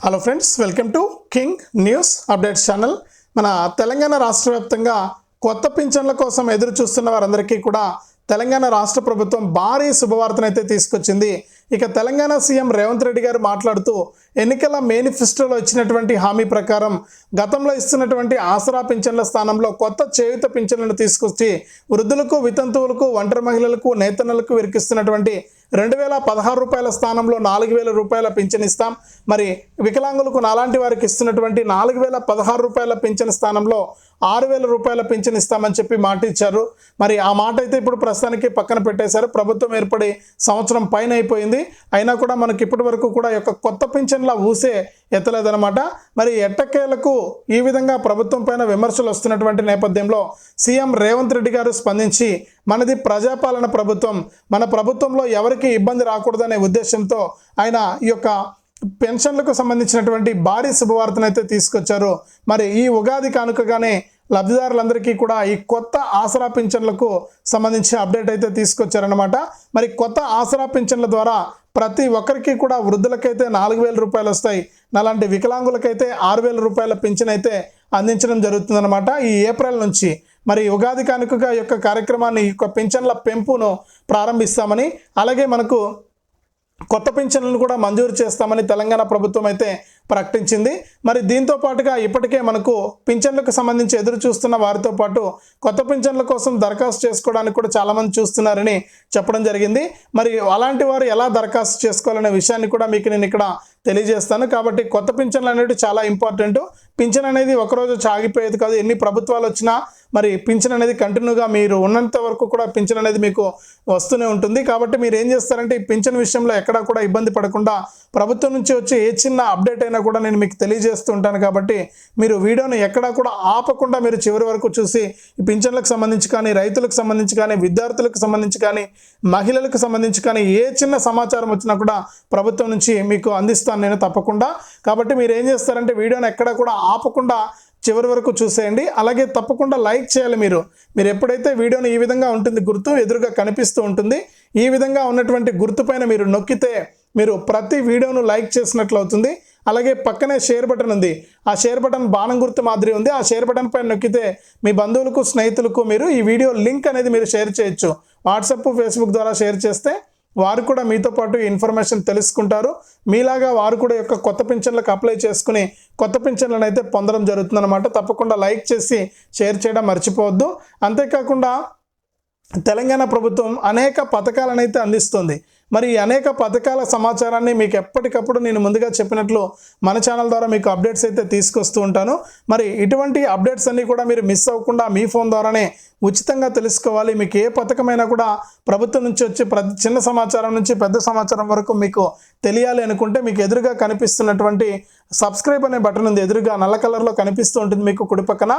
Hello friends welcome to king news updates channel మన తెలంగాణ రాష్ట్ర వ్యాప్తంగా కొత్త పింఛన్ల కోసం ఎదురు చూస్తున్న వారందరికీ కూడా తెలంగాణ రాష్ట్ర ప్రభుత్వం భారీ శుభవార్తనైతే తీసుకొచ్చింది. ఇక తెలంగాణ సీఎం రేవంత్ రెడ్డి గారు మాట్లాడుతూ ఎన్నికల మేనిఫెస్టోలో ఇచ్చినటువంటి హామీ ప్రకారం గతంలో ఇస్తున్నటువంటి ఆసరా పింఛన్ల స్థానంలో కొత్త చేయుత పింఛన్లను తీసుకొచ్చి వృద్ధులకు వితంతువులకు ఒంటరి మహిళలకు నేతన్నలకు విరికిస్తున్నటువంటి రెండు వేల పదహారు రూపాయల స్థానంలో నాలుగు వేల రూపాయల పింఛన్ ఇస్తాం. మరి వికలాంగులకు నాలాంటి వారికి ఇస్తున్నటువంటి నాలుగు వేల పదహారు రూపాయల పింఛన్ స్థానంలో ఆరు వేల రూపాయల పింఛన్ ఇస్తామని చెప్పి మాట ఇచ్చారు మరి ఆ మాట అయితే ఇప్పుడు ప్రస్తుతానికి పక్కన పెట్టేశారు. ప్రభుత్వం ఏర్పడి సంవత్సరం పైన అయిపోయింది. అయినా కూడా మనకి ఇప్పటి వరకు కూడా యొక్క కొత్త పింఛన్ల ఊసే ఎత్తలేదనమాట మరి ఎట్టకేలకు ఈ విధంగా ప్రభుత్వం పైన విమర్శలు వస్తున్నటువంటి నేపథ్యంలో సీఎం రేవంత్ రెడ్డి గారు స్పందించి మనది ప్రజాపాలన ప్రభుత్వం మన ప్రభుత్వంలో ఎవరికి ఇబ్బంది రాకూడదనే ఉద్దేశంతో ఆయన ఈ యొక్క పెన్షన్లకు సంబంధించినటువంటి భారీ శుభవార్తను అయితే తీసుకొచ్చారు. మరి ఈ ఉగాది కానుకగానే లబ్ధిదారులందరికీ కూడా ఈ కొత్త ఆసరా పింఛన్లకు సంబంధించి అప్డేట్ అయితే తీసుకొచ్చారనమాట మరి కొత్త ఆసరా పింఛన్ల ద్వారా ప్రతి ఒక్కరికి కూడా వృద్ధులకైతే నాలుగు వేల రూపాయలు వస్తాయి. అలాంటి వికలాంగులకైతే ఆరు వేల రూపాయల పింఛన్ అయితే అందించడం జరుగుతుందన్నమాట. ఈ ఏప్రిల్ నుంచి మరి ఉగాది కానుకగా యొక్క కార్యక్రమాన్ని ఈ యొక్క పింఛన్ల పెంపును ప్రారంభిస్తామని అలాగే మనకు కొత్త పింఛన్లను కూడా మంజూరు చేస్తామని తెలంగాణ ప్రభుత్వం అయితే ప్రకటించింది. మరి దీంతో పాటుగా ఇప్పటికే మనకు పింఛన్లకు సంబంధించి ఎదురు చూస్తున్న వారితో పాటు కొత్త పింఛన్ల కోసం దరఖాస్తు చేసుకోవడానికి కూడా చాలామంది చూస్తున్నారని చెప్పడం జరిగింది. మరి అలాంటి వారు ఎలా దరఖాస్తు చేసుకోవాలనే విషయాన్ని కూడా మీకు నేను ఇక్కడ తెలియజేస్తాను. కాబట్టి కొత్త పింఛన్లు అనేవి చాలా ఇంపార్టెంట్. పింఛన్ అనేది ఒకరోజు ఆగిపోయేది కాదు. ఎన్ని ప్రభుత్వాలు వచ్చినా మరి పింఛన్ అనేది కంటిన్యూగా మీరు ఉన్నంత వరకు కూడా పింఛన్ అనేది మీకు వస్తూనే ఉంటుంది. కాబట్టి మీరు ఏం చేస్తారంటే ఈ పింఛన్ విషయంలో ఎక్కడా కూడా ఇబ్బంది పడకుండా ప్రభుత్వం నుంచి వచ్చి ఏ చిన్న అప్డేట్ అయినా కూడా నేను మీకు తెలియజేస్తుంటాను కాబట్టి మీరు వీడియోను ఎక్కడా కూడా ఆపకుండా మీరు చివరి వరకు చూసి పింఛన్లకు సంబంధించి కానీ రైతులకు సంబంధించి కానీ విద్యార్థులకు సంబంధించి కానీ మహిళలకు సంబంధించి కానీ ఏ చిన్న సమాచారం వచ్చినా కూడా ప్రభుత్వం నుంచి మీకు అందిస్తాను నేను తప్పకుండా. కాబట్టి మీరు ఏం చేస్తారంటే వీడియోను ఎక్కడా కూడా ఆపకుండా చివరి వరకు చూసేయండి. అలాగే తప్పకుండా లైక్ చేయాలి మీరు. మీరు ఎప్పుడైతే వీడియోని ఈ విధంగా ఉంటుంది గుర్తు ఎదురుగా కనిపిస్తూ ఉంటుంది ఈ విధంగా ఉన్నటువంటి గుర్తు పైన మీరు నొక్కితే మీరు ప్రతి వీడియోను లైక్ చేసినట్లు అవుతుంది. అలాగే పక్కనే షేర్ బటన్ ఉంది. ఆ షేర్ బటన్ బాణం గుర్తు మాదిరి ఉంది. ఆ షేర్ బటన్ పైన నొక్కితే మీ బంధువులకు స్నేహితులకు మీరు ఈ వీడియో లింక్ అనేది మీరు షేర్ చేయొచ్చు. వాట్సాప్ ఫేస్బుక్ ద్వారా షేర్ చేస్తే వారు కూడా మీతో పాటు ఇన్ఫర్మేషన్ తెలుసుకుంటారు. మీలాగా వారు కూడా యొక్క కొత్త పింఛన్లకు అప్లై చేసుకుని కొత్త పింఛన్లను అయితే పొందడం జరుగుతుందన్నమాట. తప్పకుండా లైక్ చేసి షేర్ చేయడం మర్చిపోవద్దు. అంతేకాకుండా తెలంగాణ ప్రభుత్వం అనేక పథకాలను అయితే అందిస్తుంది. మరి అనేక పథకాల సమాచారాన్ని మీకు ఎప్పటికప్పుడు నేను ముందుగా చెప్పినట్లు మన ఛానల్ ద్వారా మీకు అప్డేట్స్ అయితే తీసుకొస్తూ ఉంటాను. మరి ఇటువంటి అప్డేట్స్ అన్నీ కూడా మీరు మిస్ అవ్వకుండా మీ ఫోన్ ద్వారానే ఉచితంగా తెలుసుకోవాలి. మీకు ఏ పథకమైనా కూడా ప్రభుత్వం నుంచి వచ్చే ప్రతి చిన్న సమాచారం నుంచి పెద్ద సమాచారం వరకు మీకు తెలియాలి అనుకుంటే మీకు ఎదురుగా కనిపిస్తున్నటువంటి సబ్స్క్రైబ్ అనే బటన్ ఉంది. ఎదురుగా నల్ల కలర్లో కనిపిస్తూ ఉంటుంది మీకు కుడి పక్కన.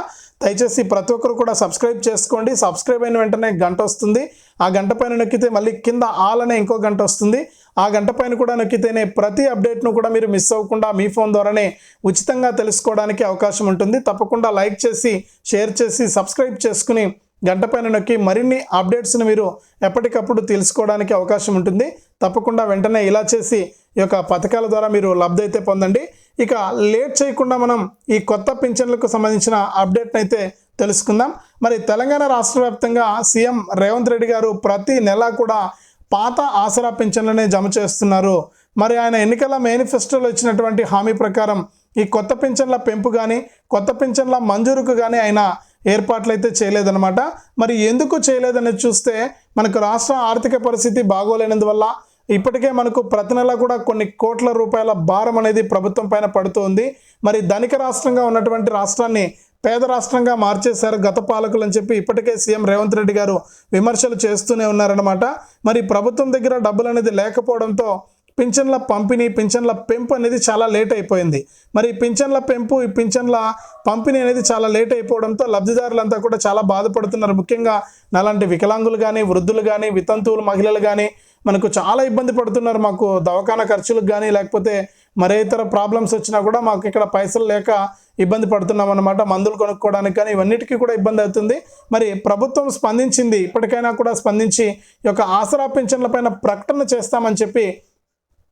దయచేసి ప్రతి ఒక్కరు కూడా సబ్స్క్రైబ్ చేసుకోండి. సబ్స్క్రైబ్ అయిన వెంటనే గంట వస్తుంది. ఆ గంట పైన నొక్కితే మళ్ళీ కింద ఆల్ అనే ఇంకో గంట వస్తుంది. ఆ గంట పైన కూడా నొక్కితేనే ప్రతి అప్డేట్ను కూడా మీరు మిస్ అవ్వకుండా మీ ఫోన్ ద్వారానే ఉచితంగా తెలుసుకోవడానికి అవకాశం ఉంటుంది. తప్పకుండా లైక్ చేసి షేర్ చేసి సబ్స్క్రైబ్ చేసుకుని గంట పైన నొక్కి మరిన్ని అప్డేట్స్ను మీరు ఎప్పటికప్పుడు తెలుసుకోవడానికి అవకాశం ఉంటుంది. తప్పకుండా వెంటనే ఇలా చేసి ఈ యొక్క పథకాల ద్వారా మీరు లబ్ధి అయితే పొందండి. ఇక లేట్ చేయకుండా మనం ఈ కొత్త పింఛన్లకు సంబంధించిన అప్డేట్ని అయితే తెలుసుకుందాం. మరి తెలంగాణ రాష్ట్ర వ్యాప్తంగా సీఎం రేవంత్ రెడ్డి గారు ప్రతి నెల కూడా పాత ఆసరా పింఛన్లనే జమ చేస్తున్నారు. మరి ఆయన ఎన్నికల మేనిఫెస్టోలో ఇచ్చినటువంటి హామీ ప్రకారం ఈ కొత్త పింఛన్ల పెంపు కానీ కొత్త పింఛన్ల మంజూరుకు కానీ ఆయన ఏర్పాట్లు అయితే చేయలేదన్నమాట. మరి ఎందుకు చేయలేదని చూస్తే మనకు రాష్ట్ర ఆర్థిక పరిస్థితి బాగోలేనందువల్ల ఇప్పటికే మనకు ప్రతి నెల కూడా కొన్ని కోట్ల రూపాయల భారం అనేది ప్రభుత్వం పైన పడుతోంది. మరి ధనిక రాష్ట్రంగా ఉన్నటువంటి రాష్ట్రాన్ని పేద రాష్ట్రంగా మార్చేశారు గత పాలకులు అని చెప్పి ఇప్పటికే సీఎం రేవంత్ రెడ్డి గారు విమర్శలు చేస్తూనే ఉన్నారన్నమాట. మరి ప్రభుత్వం దగ్గర డబ్బులు అనేది లేకపోవడంతో పింఛన్ల పంపిణీ పింఛన్ల పెంపు అనేది చాలా లేట్ అయిపోయింది. మరి పింఛన్ల పెంపు ఈ పింఛన్ల పంపిణీ అనేది చాలా లేట్ అయిపోవడంతో లబ్ధిదారులంతా కూడా చాలా బాధపడుతున్నారు. ముఖ్యంగా నాలాంటి వికలాంగులు కానీ వృద్ధులు కానీ వితంతువులు మహిళలు కానీ మనకు చాలా ఇబ్బంది పడుతున్నారు. మాకు దవాఖాన ఖర్చులకు కానీ లేకపోతే మరే ఇతర ప్రాబ్లమ్స్ వచ్చినా కూడా మాకు ఇక్కడ పైసలు లేక ఇబ్బంది పడుతున్నాం అన్నమాట. మందులు కొనుక్కోవడానికి కానీ ఇవన్నిటికీ కూడా ఇబ్బంది అవుతుంది. మరి ప్రభుత్వం స్పందించింది ఇప్పటికైనా కూడా స్పందించి ఈ యొక్క ఆసరా పింఛన్లపైన ప్రకటన చేస్తామని చెప్పి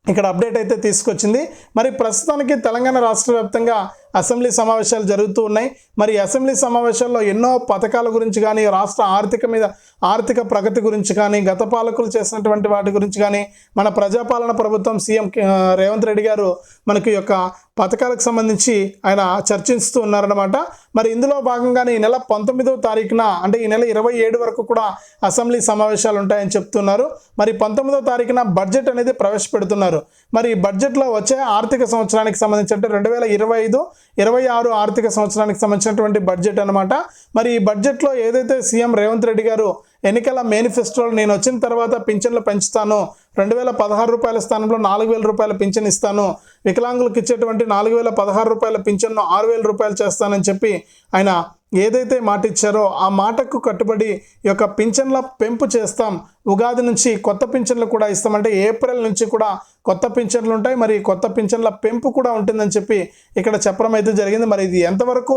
ఇక్కడ అప్డేట్ అయితే తీసుకొచ్చింది. మరి ప్రస్తుతానికి తెలంగాణ రాష్ట్ర వ్యాప్తంగా అసెంబ్లీ సమావేశాలు జరుగుతూ ఉన్నాయి. మరి అసెంబ్లీ సమావేశాల్లో ఎన్నో పథకాల గురించి కానీ రాష్ట్ర ఆర్థిక మీద ఆర్థిక ప్రగతి గురించి కానీ గత పాలకులు చేసినటువంటి వాటి గురించి కానీ మన ప్రజాపాలన ప్రభుత్వం సీఎం కే- రేవంత్ రెడ్డి గారు మనకి యొక్క పథకాలకు సంబంధించి ఆయన చర్చిస్తూ ఉన్నారనమాట మరి ఇందులో భాగంగానే ఈ నెల పంతొమ్మిదవ తారీఖున అంటే ఈ నెల ఇరవై ఏడు వరకు కూడా అసెంబ్లీ సమావేశాలు ఉంటాయని చెప్తున్నారు. మరి పంతొమ్మిదవ తారీఖున బడ్జెట్ అనేది ప్రవేశపెడుతున్నారు. మరి ఈ బడ్జెట్లో వచ్చే ఆర్థిక సంవత్సరానికి సంబంధించి అంటే రెండు వేల ఇరవై ఐదు ఇరవై ఆరు ఆర్థిక సంవత్సరానికి సంబంధించినటువంటి బడ్జెట్ అనమాట మరి ఈ బడ్జెట్లో ఏదైతే సీఎం రేవంత్ రెడ్డి గారు ఎన్నికల మేనిఫెస్టోలో నేను వచ్చిన తర్వాత పింఛన్లు పెంచుతాను రెండు వేల పదహారు రూపాయల స్థానంలో నాలుగు వేల రూపాయల పింఛన్ ఇస్తాను వికలాంగులకు ఇచ్చేటువంటి నాలుగు వేల పదహారు రూపాయల పింఛన్ను ఆరు వేల రూపాయలు చేస్తానని చెప్పి ఆయన ఏదైతే మాట ఇచ్చారో ఆ మాటకు కట్టుబడి ఈ యొక్క పింఛన్ల పెంపు చేస్తాం. ఉగాది నుంచి కొత్త పింఛన్లు కూడా ఇస్తామంటే ఏప్రిల్ నుంచి కూడా కొత్త పింఛన్లు ఉంటాయి. మరి కొత్త పింఛన్ల పెంపు కూడా ఉంటుందని చెప్పి ఇక్కడ చెప్పడం అయితే జరిగింది. మరి ఇది ఎంతవరకు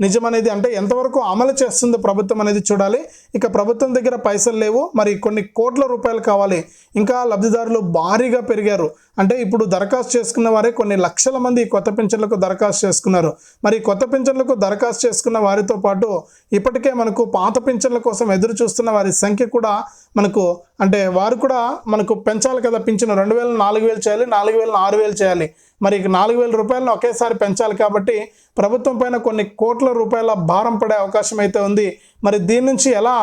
నిజమనేది అంటే ఎంతవరకు అమలు చేస్తుంది ప్రభుత్వం అనేది చూడాలి. ఇక ప్రభుత్వం దగ్గర పైసలు లేవు. మరి కొన్ని కోట్ల రూపాయలు కావాలి. ఇంకా లబ్ధిదారులు భారీగా పెరిగారు. అంటే ఇప్పుడు దరఖాస్తు చేసుకున్న వారే కొన్ని లక్షల మంది ఈ కొత్త పింఛన్లకు దరఖాస్తు చేసుకున్నారు. మరి కొత్త పింఛన్లకు దరఖాస్తు చేసుకున్న వారితో పాటు ఇప్పటికే మనకు పాత పింఛన్ల కోసం ఎదురు చూస్తున్న వారి సంఖ్య కూడా మనకు అంటే వారు కూడా మనకు పెంచాలి కదా పింఛను. రెండు వేల నాలుగు వేలు చేయాలి నాలుగు వేలు ఆరు వేలు చేయాలి. మరి నాలుగు వేల రూపాయలను ఒకేసారి పెంచాలి కాబట్టి ప్రభుత్వం పైన కొన్ని కోట్ల రూపాయల భారం పడే అవకాశం అయితే ఉంది. మరి దీని నుంచి ఎలా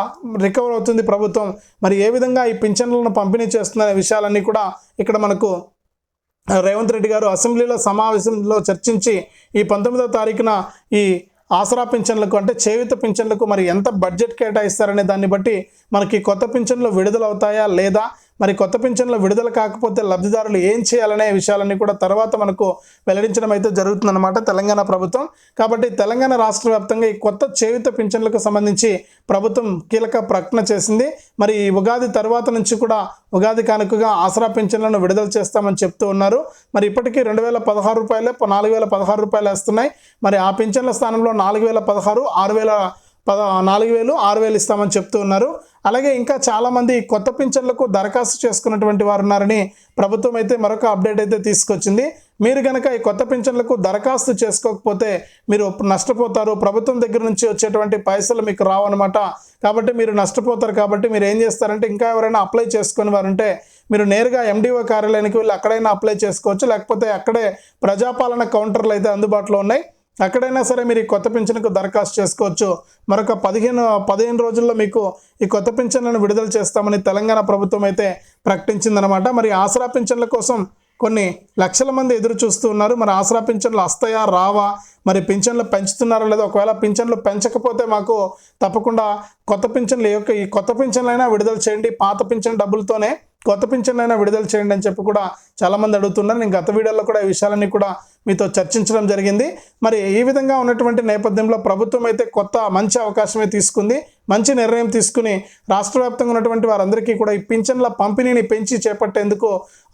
రికవర్ అవుతుంది ప్రభుత్వం? మరి ఏ విధంగా ఈ పింఛన్లను పంపిణీ చేస్తున్న విషయాలన్నీ కూడా ఇక్కడ మనకు రేవంత్ రెడ్డి గారు అసెంబ్లీలో సమావేశంలో చర్చించి ఈ పంతొమ్మిదవ తారీఖున ఈ ఆసరా పింఛన్లకు అంటే చేయుత పింఛన్లకు మరి ఎంత బడ్జెట్ కేటాయిస్తారనే దాన్ని బట్టి మనకి కొత్త పింఛన్లు విడుదలవుతాయా లేదా? మరి కొత్త పింఛన్లు విడుదల కాకపోతే లబ్ధిదారులు ఏం చేయాలనే విషయాలన్నీ కూడా తర్వాత మనకు వెల్లడించడం అయితే జరుగుతుందన్నమాట తెలంగాణ ప్రభుత్వం. కాబట్టి తెలంగాణ రాష్ట్ర వ్యాప్తంగా ఈ కొత్త చేయుత పింఛన్లకు సంబంధించి ప్రభుత్వం కీలక ప్రకటన చేసింది. మరి ఈ ఉగాది తర్వాత నుంచి కూడా ఉగాది కానుకగా ఆసరా పింఛన్లను విడుదల చేస్తామని చెప్తూ ఉన్నారు. మరి ఇప్పటికీ రెండు వేల పదహారు రూపాయలే నాలుగు వేల పదహారు రూపాయలు వేస్తున్నాయి. మరి ఆ పింఛన్ల స్థానంలో నాలుగు వేల పదహారు ఆరు వేల పద నాలుగు వేలు ఆరు వేలు ఇస్తామని చెప్తూ ఉన్నారు. అలాగే ఇంకా చాలామంది కొత్త పింఛన్లకు దరఖాస్తు చేసుకున్నటువంటి వారు ఉన్నారని ప్రభుత్వం అయితే మరొక అప్డేట్ అయితే తీసుకొచ్చింది. మీరు కనుక ఈ కొత్త పింఛన్లకు దరఖాస్తు చేసుకోకపోతే మీరు నష్టపోతారు. ప్రభుత్వం దగ్గర నుంచి వచ్చేటువంటి పైసలు మీకు రావన్నమాట. కాబట్టి మీరు నష్టపోతారు. కాబట్టి మీరు ఏం చేస్తారంటే ఇంకా ఎవరైనా అప్లై చేసుకుని వారు ఉంటే మీరు నేరుగా ఎండిఓ కార్యాలయానికి వెళ్ళి అక్కడైనా అప్లై చేసుకోవచ్చు. లేకపోతే అక్కడే ప్రజాపాలన కౌంటర్లు అయితే అందుబాటులో ఉన్నాయి. ఎక్కడైనా సరే మీరు ఈ కొత్త పింఛన్కు దరఖాస్తు చేసుకోవచ్చు. మరొక పదిహేను పదిహేను రోజుల్లో మీకు ఈ కొత్త పింఛన్లను విడుదల చేస్తామని తెలంగాణ ప్రభుత్వం అయితే ప్రకటించిందనమాట మరి ఆసరా పింఛన్ల కోసం కొన్ని లక్షల మంది ఎదురు చూస్తూ ఉన్నారు. మరి ఆసరా పింఛన్లు వస్తాయా రావా? మరి పింఛన్లు పెంచుతున్నారా లేదా? ఒకవేళ పింఛన్లు పెంచకపోతే మాకు తప్పకుండా కొత్త పింఛన్లు ఈ కొత్త పింఛన్లైనా విడుదల చేయండి. పాత పింఛన్ డబ్బులతోనే కొత్త పింఛన్లైనా విడుదల చేయండి అని చెప్పి కూడా చాలామంది అడుగుతున్నారు. నేను గత వీడియోలో కూడా ఈ విషయాలన్నీ కూడా మీతో చర్చించడం జరిగింది. మరి ఈ విధంగా ఉన్నటువంటి నేపథ్యంలో ప్రభుత్వం అయితే కొత్త మంచి అవకాశమే తీసుకుంది. మంచి నిర్ణయం తీసుకుని రాష్ట్ర వ్యాప్తంగా ఉన్నటువంటి వారందరికీ కూడా ఈ పింఛన్ల పంపిణీని పెంచి చేపట్టేందుకు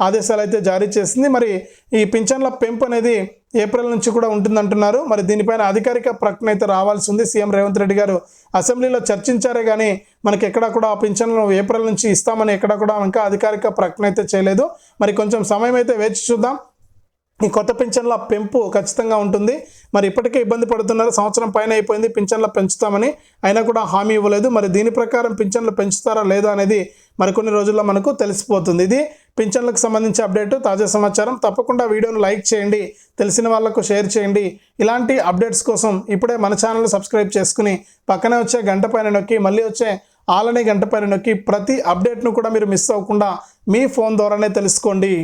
ఆదేశాలు అయితే జారీ చేసింది. మరి ఈ పింఛన్ల పెంపు అనేది ఏప్రిల్ నుంచి కూడా ఉంటుందంటున్నారు. మరి దీనిపైన అధికారిక ప్రకటన అయితే రావాల్సి ఉంది. సీఎం రేవంత్ రెడ్డి గారు అసెంబ్లీలో చర్చించారే కానీ మనకి ఎక్కడా కూడా ఆ పింఛన్లు ఏప్రిల్ నుంచి ఇస్తామని ఎక్కడ కూడా ఇంకా అధికారిక ప్రకటన అయితే చేయలేదు. మరి కొంచెం సమయం అయితే వేచి చూద్దాం. ఈ కొత్త పింఛన్ల పెంపు ఖచ్చితంగా ఉంటుంది. మరి ఇప్పటికే ఇబ్బంది పడుతున్నారు. సంవత్సరం పైన అయిపోయింది. పింఛన్లు పెంచుతామని అయినా కూడా హామీ ఇవ్వలేదు. మరి దీని ప్రకారం పింఛన్లు పెంచుతారా లేదా అనేది మరికొన్ని రోజుల్లో మనకు తెలిసిపోతుంది. ఇది పింఛన్లకు సంబంధించి అప్డేట్. తాజా సమాచారం తప్పకుండా వీడియోను లైక్ చేయండి. తెలిసిన వాళ్ళకు షేర్ చేయండి. ఇలాంటి అప్డేట్స్ కోసం ఇప్పుడే మన ఛానల్ సబ్స్క్రైబ్ చేసుకుని పక్కనే వచ్చే గంట పైన నొక్కి మళ్ళీ వచ్చే ఆలనే గంట పైన నొక్కి ప్రతి అప్డేట్ను కూడా మీరు మిస్ అవ్వకుండా మీ ఫోన్ ద్వారానే తెలుసుకోండి.